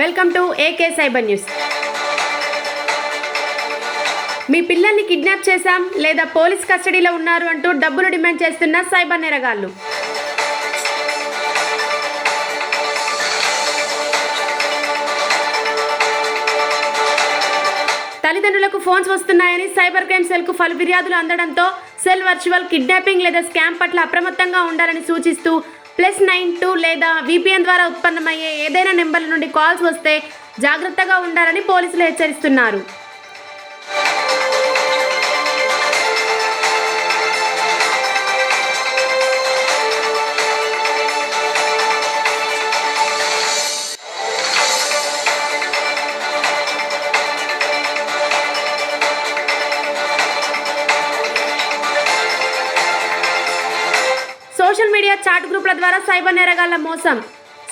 Welcome to A K cyber news. మీ పిల్లల్ని kidnap చేశాం లేదా పోలీస్ కస్టడీలో ఉన్నారు అంటూ డబ్బులు డిమాండ్ చేస్తున్న సైబర్ నేరగాళ్ళు. తల్లిదండ్రులకు ఫోన్స్ వస్తున్నాయని సైబర్ క్రైమ్ సెల్కు పలు ఫిర్యాదులు అందడంతో సెల్ వర్చువల్ కిడ్నాపింగ్ లేదా స్కామ్ పట్ల అప్రమత్తంగా ఉండాలని సూచిస్తూ ప్లస్ నైన్ టూ లేదా విపిఎన్ ద్వారా ఉత్పన్నమయ్యే ఏదైనా నెంబర్ల నుండి కాల్స్ వస్తే జాగ్రత్తగా ఉండాలని పోలీసులు హెచ్చరిస్తున్నారు. మీడియా చాట్ గ్రూపుల ద్వారా సైబర్ నేరగాళ్ళ మోసం.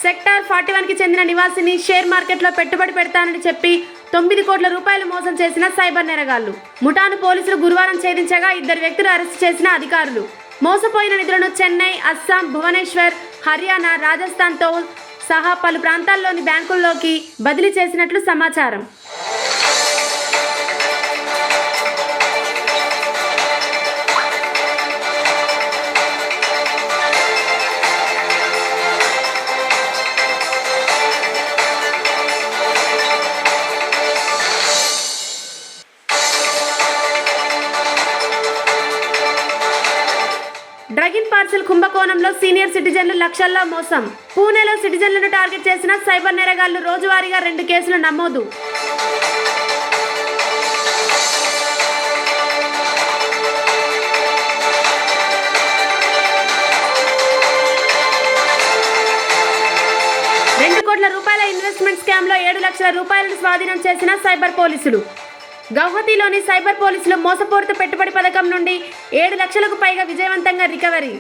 సెక్టార్ ఫార్టీ వన్కి చెందిన నివాసిని షేర్ మార్కెట్లో పెట్టుబడి పెడతానని చెప్పి తొమ్మిది కోట్ల రూపాయలు మోసం చేసిన సైబర్ నేరగాళ్ళు. ముఠాను పోలీసులు గురువారం ఛేదించగా ఇద్దరు వ్యక్తులు అరెస్ట్ చేసిన అధికారులు. మోసపోయిన నిధులను చెన్నై అస్సాం భువనేశ్వర్ హర్యానా రాజస్థాన్తో సహా పలు ప్రాంతాల్లోని బ్యాంకుల్లోకి బదిలీ చేసినట్లు సమాచారం. డ్రగిన్ పార్సిల్ కుంభకోణంలో సీనియర్ సిటిజన్లు లక్షల్లో మోసం. పూణేలో సిటిజన్లను టార్గెట్ చేసిన సైబర్ నేరగాళ్ళు రోజువారీగా రెండు కేసులు నమోదు. రెండు కోట్ల రూపాయల ఇన్వెస్ట్మెంట్ స్కామ్లో ఏడు లక్షల రూపాయలను స్వాధీనం చేసిన సైబర్ పోలీసులు. గౌహతిలోని సైబర్ పోలీసులు మోసపూరిత పెట్టుబడి పథకం నుండి ఏడు లక్షలకు పైగా విజయవంతంగా రికవరీ.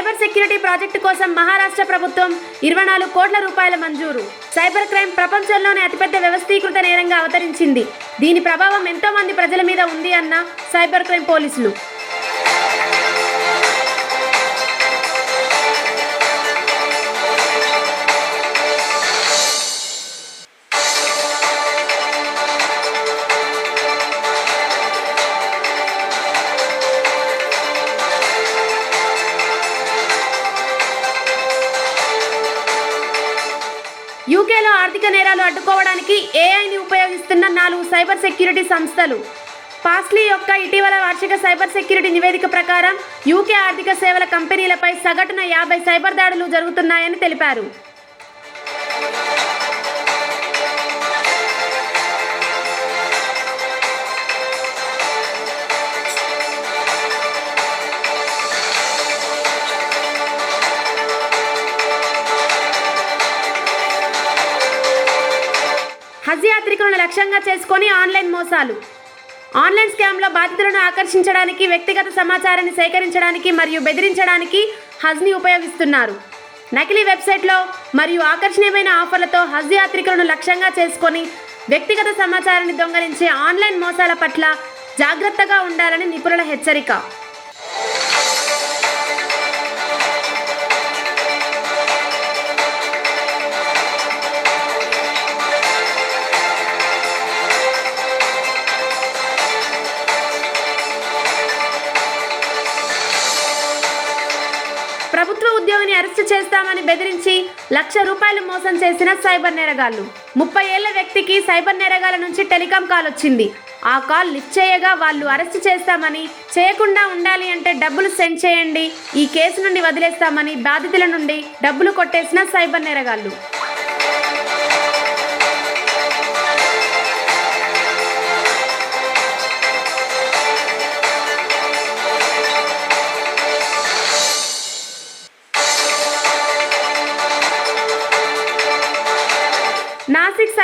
సైబర్ సెక్యూరిటీ ప్రాజెక్టు కోసం మహారాష్ట్ర ప్రభుత్వం ఇరవై నాలుగు కోట్ల రూపాయల మంజూరు. సైబర్ క్రైమ్ ప్రపంచంలోనే అతిపెద్ద వ్యవస్థీకృత నేరంగా అవతరించింది. దీని ప్రభావం ఎంతో మంది ప్రజల మీద ఉంది అన్న సైబర్ క్రైమ్ పోలీసులు. యూకేలో ఆర్థిక నేరాలు అడ్డుకోవడానికి ఏఐని ఉపయోగిస్తున్న నాలుగు సైబర్ సెక్యూరిటీ సంస్థలు. పాస్లీ యొక్క ఇటీవల వార్షిక సైబర్ సెక్యూరిటీ నివేదిక ప్రకారం యూకే ఆర్థిక సేవల కంపెనీలపై సగటున యాభై సైబర్ దాడులు జరుగుతున్నాయని తెలిపారు. హజ్ యాత్రికులను లక్ష్యంగా చేసుకొని ఆన్లైన్ మోసాలు. ఆన్లైన్ స్కామ్లో బాధితులను ఆకర్షించడానికి వ్యక్తిగత సమాచారాన్ని సేకరించడానికి మరియు బెదిరించడానికి హజ్ని ఉపయోగిస్తున్నారు. నకిలీ వెబ్సైట్లో మరియు ఆకర్షణీయమైన ఆఫర్లతో హజ్ యాత్రికులను లక్ష్యంగా చేసుకొని వ్యక్తిగత సమాచారాన్ని దొంగలించే ఆన్లైన్ మోసాల పట్ల జాగ్రత్తగా ఉండాలని నిపుణుల హెచ్చరిక. ప్రభుత్వ ఉద్యోగిని అరెస్టు చేస్తామని బెదిరించి లక్ష రూపాయలు మోసం చేసిన సైబర్ నేరగాళ్ళు ముప్పై ఏళ్ళ వ్యక్తికి సైబర్ నేరగాల నుంచి టెలికాం కాల్ వచ్చింది. ఆ కాల్ లిఫ్ట్ చేయగా వాళ్ళు అరెస్ట్ చేస్తామని చేయకుండా ఉండాలి అంటే డబ్బులు సెండ్ చేయండి ఈ కేసు నుండి వదిలేస్తామని బాధితుల నుండి డబ్బులు కొట్టేసిన cyber నేరగాళ్ళు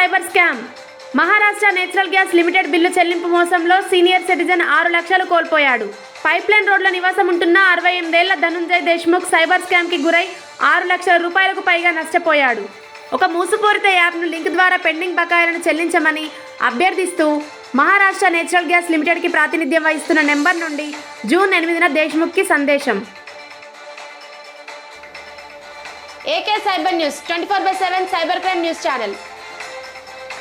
cyber scam. Maharashtra natural gas limited bill చెల్లింపు మోసంలో సీనియర్ సిటిజన్ ఆరు లక్షలు కోల్పోయాడు. పైప్లైన్ రోడ్ల నివాసం ఉంటున్న అరవై ఎనిమిదేళ్ళ ధనుంజయ్ దేశ్ముఖ్ సైబర్ స్కామ్కి గురై ఆరు లక్షల రూపాయలకు పైగా నష్టపోయాడు. ఒక మూసుపూరిత యాప్ను లింక్ ద్వారా పెండింగ్ బకాయిలను చెల్లించమని అభ్యర్థిస్తూ మహారాష్ట్ర నేచురల్ గ్యాస్ లిమిటెడ్కి ప్రాతినిధ్యం వహిస్తున్న నెంబర్ నుండి జూన్ ఎనిమిదిన దేశ్ముఖ్కి సందేశం. A K cyber news twenty four by seven cyber crime news channel.